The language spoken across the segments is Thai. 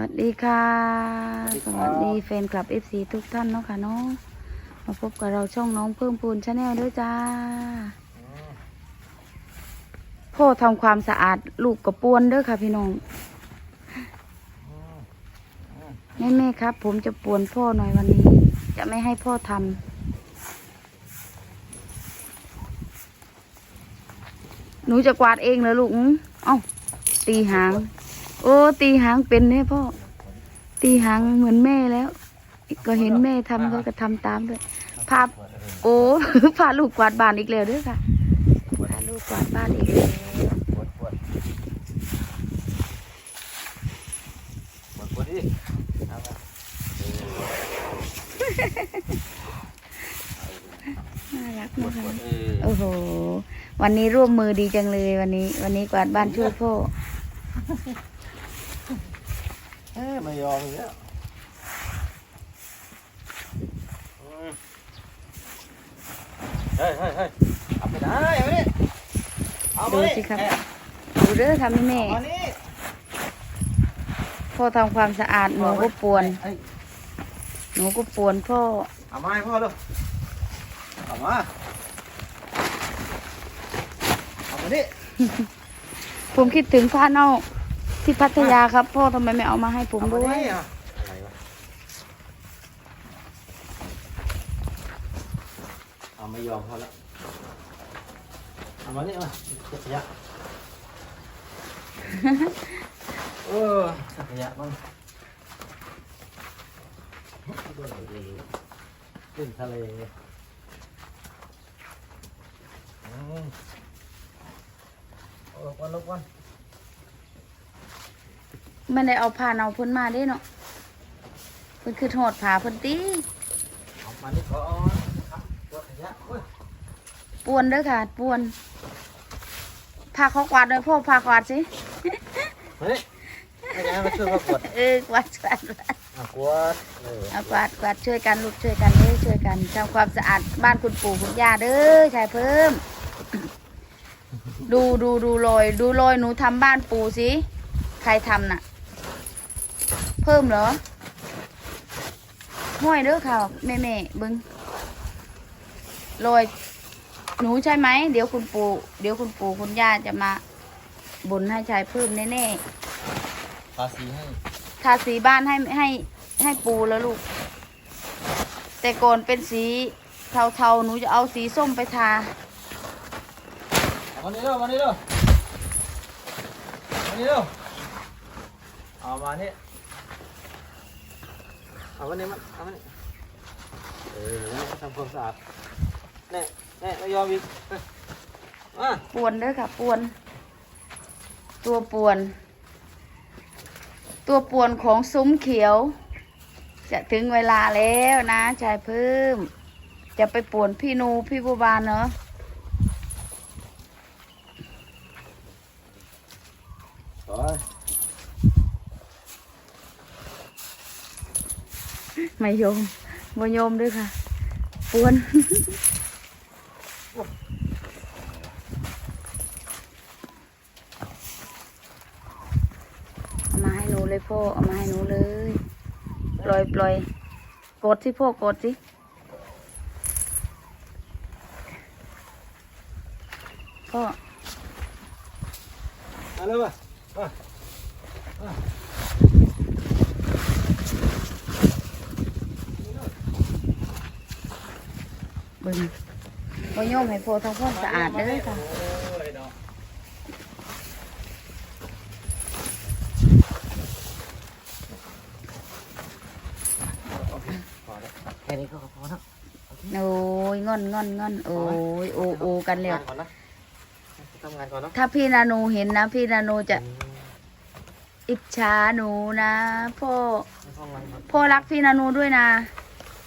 วัสดีค่ะสสวัวัสสดีดีครับแฟนคลับ FC ทุกท่านเนาะค่ะเนาะมาพบกับเราช่องน้องเพิ่มพูนชาแนลด้วยจ้า พ่อทำความสะอาดลูกกระปวนเด้อค่ะพี่น้อง แม่แม่ๆครับ ผมจะปวนพ่อหน่อยวันนี้ จะไม่ให้พ่อทำหนูจะกวาดเองเหรอลูกอื้อเอ้า ตีหาง โอ้ตีหางเป็นเนี่ยพ่อ ตีหางเหมือนแม่แล้ว ก็เห็นแม่ทำเขาก็ทำตามด้วยพาโอ้พาลูกกวาดบ้านอีกแล้วเด้วยค่ะพาลูกกวาดบ้านอีกแล้วปวดปวดปวดปวดดิเอามาเออน่ารักปวนะดปคะวดเออโอ้โห วันนี้ร่วมมือดีจังเลยวันนี้ วันนี้กวาดบ้านช่วยพ่อ เอ้ยไม่ยอมอีกแล้วเฮ้ยเฮ้ยเฮ้ยเอาไปได้เอาไปดิเอาไปดูสิครับ ดูเด้อค่ะแม่แม่เอานี่พ่อทำความสะอาดหนูก็ปวน เอ้ยหนูก็ปวนพ่อเอามาให้พ่อดูเอามาเอามาดิผมคิดถึงพระเน่า ที่พัทยาครับพ่อทำไมไม่เอามาให้ผมเอามาด้วยดิอะอะไรวะเอาไม่ยอมเขาแล้วเอามานี่มาเก็บขยะเออเก็บขยะบ้างขึ้นทะเลอืมเอาลงวันลงวัน ไม่ได้เอาผ้าเนาเพิ่นมาเด้เนาะเพิ่นคือถอดผ้าเพิ่นตีเอามานี่ก่อนครับตัวขยะเว้ยปวนเด้อค่ะปวนพาเขากวาดหน่อยพ่อพากวาดสิเฮ้ยไม่ได้มาช่วยเขากดเออกวาดกวาดอะกวดเออเอากวาดกวาดช่วยกันลูกช่วยกันเด้อช่วยกันทำความสะอาดบ้านคุณปู่คุณย่าเด้อชายเพิ่ม ดูดูดูรอยดูรอยหนูทำบ้านปู่สิใครทำน่ะ เพิ่มเหรอห้อยเด้อค่ะแม่แม่ๆเบึงรอยหนูใช่ไหมเดี๋ยวคุณปู่เดี๋ยวคุณปู่คุณย่าจะมาบุญให้ชายเพิ่มแน่ภาษีให้ๆทาสีบ้านให้ให้ให้ปูแล้วลูก แต่ก่อนเป็นสีเทาๆหนูจะเอาสีส้มไปทาเอามานี่เร็วมานี่เร็วมานี่เร็วเอามานี่ เอามานี่มันเอามานี่เออทำความสะอาดแน่แน่ไม่ยอมอีกเฮ้ยมาปวนเด้อค่ะปวน ตัวปวน ตัวปวนของซุ้มเขียว จะถึงเวลาแล้วนะชายเพิ่ม จะไปป่วนพี่นูพี่บัวบานเนาะ ต่อ ไม่โยมบ่โยมด้วยค่ะปวนเอามาให้หนูเลยพ่อเอามาให้หนูเลย ปล่อยปล่อยกดสิพ่อกดสิพ่อมาเร็วมามา เบิ่งบ่โยมให้พ่อทำความสะอาดเด้อค่ะโอ้ยเนาะโอเคพอแล้วแค่นี้ก็พอแล้วโอ้ยงอนงอนงอนโอ้ยโอโอกันแล้วทำงานก่อนนะทำงานก่อนเนาะถ้าพี่นานูเห็นนะพี่นานูจะอิจฉาหนูนะพ่อทำงานก่อนพ่อรักพี่นานูด้วยนะ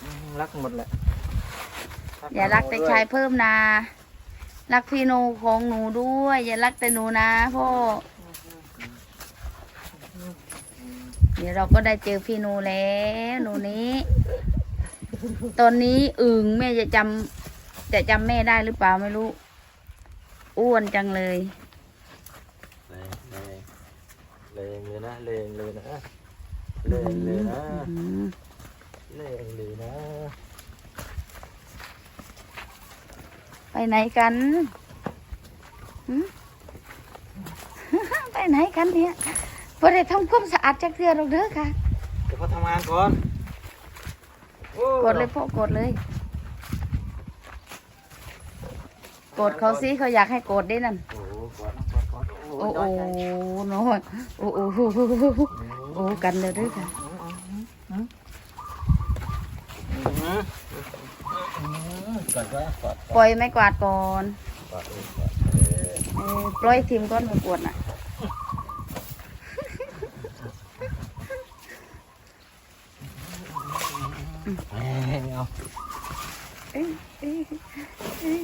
อืมรักหมดแหละ อย่ารักแต่ชายเพิ่มนะ รักพี่นูของหนูด้วย อย่ารักแต่หนูนะพ่อเดี๋ยวเราก็ได้เจอพี่นูแล้วหนูนี้ ตอนนี้อึ่งแม่จะจำจะจำแม่ได้หรือเปล่าไม่รู้ อ้วนจังเลยเลงเลงเลงเลยนะเลงเลยนะเล่นเลยนะอืมเล่นเลยนะ ไปไหนกันหืมไปไหนกันเนี่ยพอได้ทำความสะอาดจากเทือเราเด้อค่ะเดี๋ยวพ่อทำงานก่อนโอ้กดเลยพ่อกดเลยกดเขาสิเขาอยากให้กดได้นั่นโอ้โหก่อนก่อนก่อนโอ้โหน้อยใจน้อยโอ้โหโอ้กันเลยเด้วยค่ะอืม ก่อนก็ก่อนปล่อยไม่กวาดก่อนก่อนเออก่อนเออปล่อยทีมก้อนมากวดน่ะเอ้ยเอาเอ้ยเอ้ยเอ้ย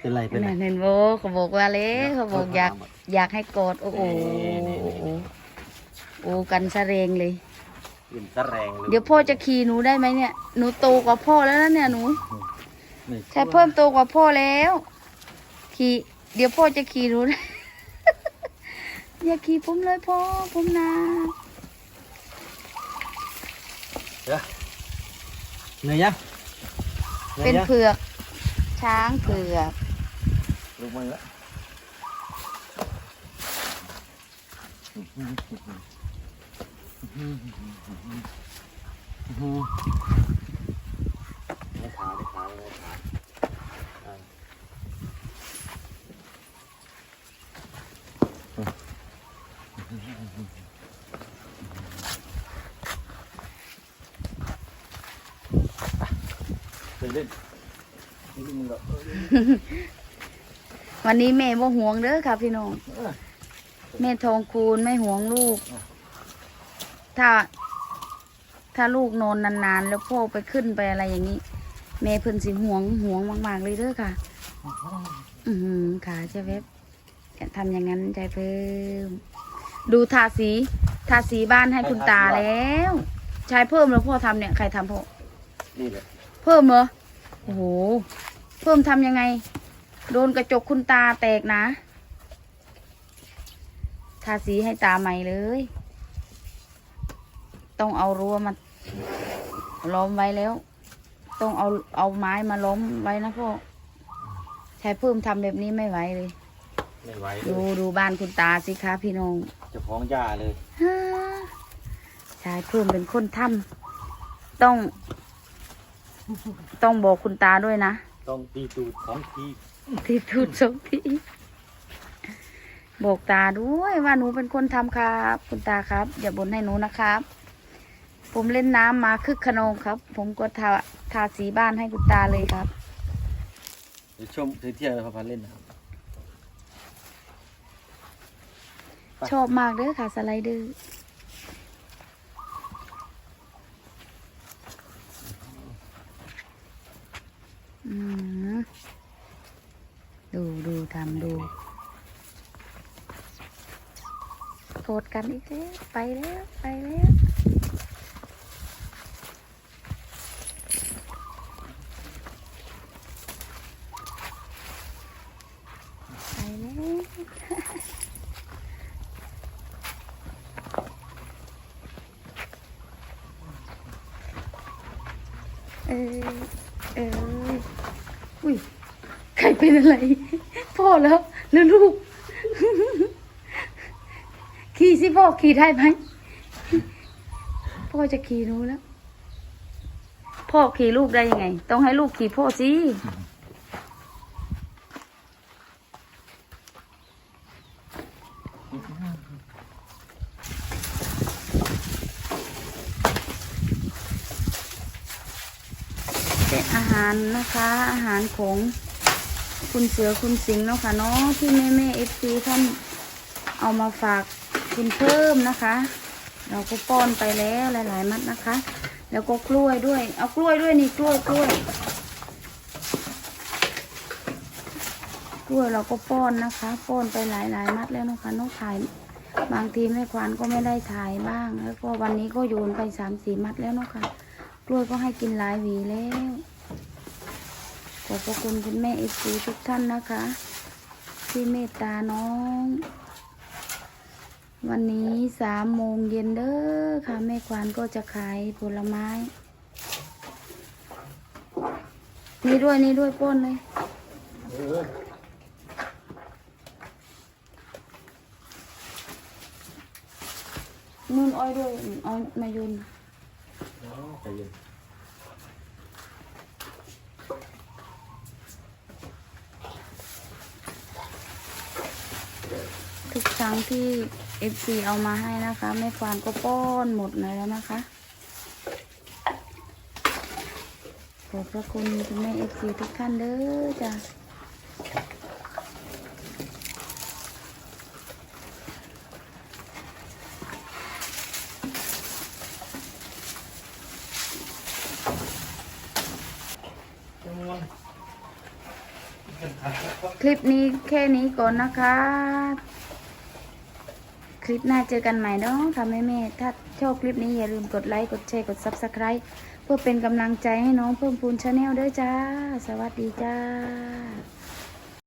เป็นไรเป็นไรนั่นเห็นโบเขาบอกว่าเลยเขาบอกอยากอยากให้กดโอ้โหโอ้โหโอ้กันสะเรงเลย ยินตะแรงเลยเดี๋ยวพ่อจะขี่หนูได้ไหมเนี่ย หนูโตกว่าพ่อแล้วนะเนี่ยหนูนี่ใช่เพิ่มโตกว่าพ่อแล้ว ขี่ เดี๋ยวพ่อจะขี่หนูได้อย่าขี่ผมเลยพ่อผมนะเหนื่อยยังหเป็นอยยังเผือก ช้างเผือกลูกมือละ ไม่ขาไม่ขาไม่ขาเล่นเล่นวันนี้แม่บ่ห่วงเด้อค่ะพี่น้องเออแม่ทองคูณไม่ห่วงลูก ถ้า ถ้าลูกนอนนานๆ แล้วพ่อไปขึ้นไปอะไรอย่างนี้ แม่เพิ่นสิห่วงห่วงมากๆเลยเด้อค่ะ อือหือขาเจะเว็บอย่าทำอย่างนั้นใจเพิ่ม ดูทาสีทาสีบ้านให้คุณตาแล้วชายเพิ่มแล้วพ่อทำเนี่ยใครทำพ่อนี่แหละเพิ่มเหรอโอ้โหเพิ่มทำยังไง โดนกระจกคุณตาแตกนะ ทาสีให้ตาใหม่เลย ต้องเอารั้วมาล้อมไว้แล้ว ต้องเอาเอาไม้มาล้อมไว้นะพ่อชายเพิ่มทำแบบนี้ไม่ไหวเลย ไม่ไหวเลดูยดูบ้านคุณตาสิคะพี่น้องเจะพ้าของยาเลย ฮ่าชายเพิ่มเป็นคนทำต้อง ต้องบอกคุณตาด้วยนะ ต้องตีตูดสองทีที่พูดสองทีบอกตาด้วยว่าหนูเป็นคนทำครับ คุณตาครับ อย่าบ่นให้หนูนะครับ ผมเล่นน้ำมาคึกขนองครับ ผมก็ทาทาสีบ้านให้คุณตาเลยครับเดี๋ยวชมเที่ยวพาพันเล่นนะครับไปชอบมากเด้อค่ะสไลเดอร์อืมดูดูทำดูโกรธกันอีกแล้วไปแล้ว ไปแล้วไปแล้ว เออเอออุ้ยใครเป็นอะไร พ่อแล้วหรือลูก ขี่สิพ่อขี่ได้ไหมพ่อจะขี่หนูแล้ว พ่อขี่ลูกได้ยังไง ต้องให้ลูกขี่พ่อสิารนะคะ อาหารของคุณเสือคุณสิงห์เนาะค่ะเนาะที่แม่แม่เอฟซีท่านเอามาฝากคุณเพิ่มนะคะ เราก็ป้อนไปแล้วหลาย ๆ มัดนะคะ แล้วก็กล้วยด้วย เอากล้วยด้วยนี่กล้วยกล้วย กล้วยเราก็ป้อนนะคะ ป้อนไปหลาย ๆ มัดแล้วนะคะน้องถ่ายบางทีแม่ควานก็ไม่ได้ถ่ายบ้าง แล้วก็วันนี้ก็โยนไปสามสี่มัดแล้วเนาะค่ะกล้วยก็ให้กินหลายหวีแล้ว ขอบพระคุณคุณแม่เอฟซีทุกท่านนะคะ ที่เมตตาน้อง วันนี้สามโมงเย็นเด้อค่ะ แม่ควานก็จะขายผลไม้ นี่ด้วยนี่ด้วยป้นเลยนุ่นอ้อยด้วยอ้อยมายุนใจเย็น ทุกค รั้งที่ FC เอามาให้นะคะแม่ควานก็ป้อนหมดเลยแล้วนะคะ ขอบพระคุณคุณแม่ FC ทุกท่านเด้อจ้ะคลิปนี้แค่นี้ก่อนนะคะ ลิปหน้าเจอกันใหม่เนาะค่ะแม่แม่ถ้าชอบคลิปนี้อย่าลืมกดไลค์กดแชร์กด Subscribe เพื่อเป็นกำลังใจให้น้องเพิ่มพูนชาแนลด้วยจ้า สวัสดีจ้า